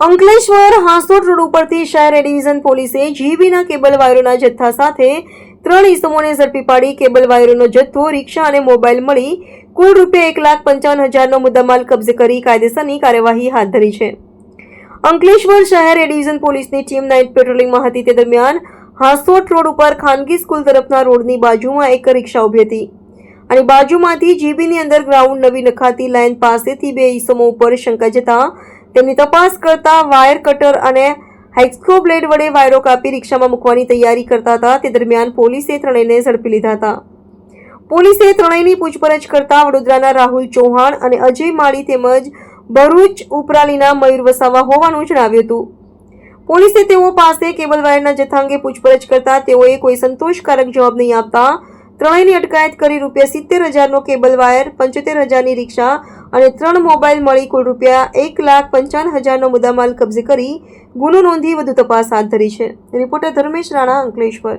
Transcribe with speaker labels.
Speaker 1: Ankleshwar Hansot road ઉપરથી શહેર division પોલીસે જીબીના કેબલ વાયરોના જથ્થા સાથે ત્રણ ઇસમોને ઝડપી પાડી કેબલ વાયરોનો જથ્થો, રિક્ષા અને મોબાઈલ મળી કુલ રૂપિયા એક લાખ પંચાવન હજારનો મુદ્દામાલ કબજે કરી કાયદેસરની કાર્યવાહી હાથ ધરી છે. અંકલેશ્વર શહેર ડિવિઝન પોલીસની ટીમ નાઇટ પેટ્રોલિંગમાં હતી તે દરમિયાન હાંસોટ રોડ ઉપર ખાનગી સ્કૂલ તરફના રોડની બાજુમાં એક રિક્ષા ઊભી હતી. અને બાજુમાંથી જીબીની અંદર ગ્રાઉન્ડ નવી નખાતી લાઇન પાસેથી બે ઈસમો ઉપર શંકા જતા તેમની તપાસ કરતા વાયર કટર અને હાઇસ્કો બ્લેડ વડે વાયરો કાપી રિક્ષામાં મૂકવાની તૈયારી કરતા હતા. તે દરમિયાન પોલીસે ત્રણેયને ઝડપી લીધા હતા. પોલીસે ત્રણેયની પૂછપરછ કરતા વડોદરાના રાહુલ ચૌહાણ અને અજય માળી તેમજ ભરૂચ ઉપરાલીના મયુર વસાવા હોવાનું જણાવ્યું હતું. પોલીસે તેઓ પાસે કેબલ વાયરના જથ્થા અંગે પૂછપરછ કરતા તેઓએ કોઈ સંતોષકારક જવાબ નહીં આપતા ત્રણેયની અટકાયત કરી રૂપિયા સિત્તેર હજારનો કેબલ વાયર, પંચોતેર હજારની રિક્ષા અને ત્રણ મોબાઈલ મળી કુલ રૂપિયા એક લાખ પંચાવન હજારનો મુદ્દામાલ કબજે કરી ગુનો નોંધી વધુ તપાસ હાથ ધરી છે. રિપોર્ટર ધર્મેશ રાણા અંકલેશ્વર.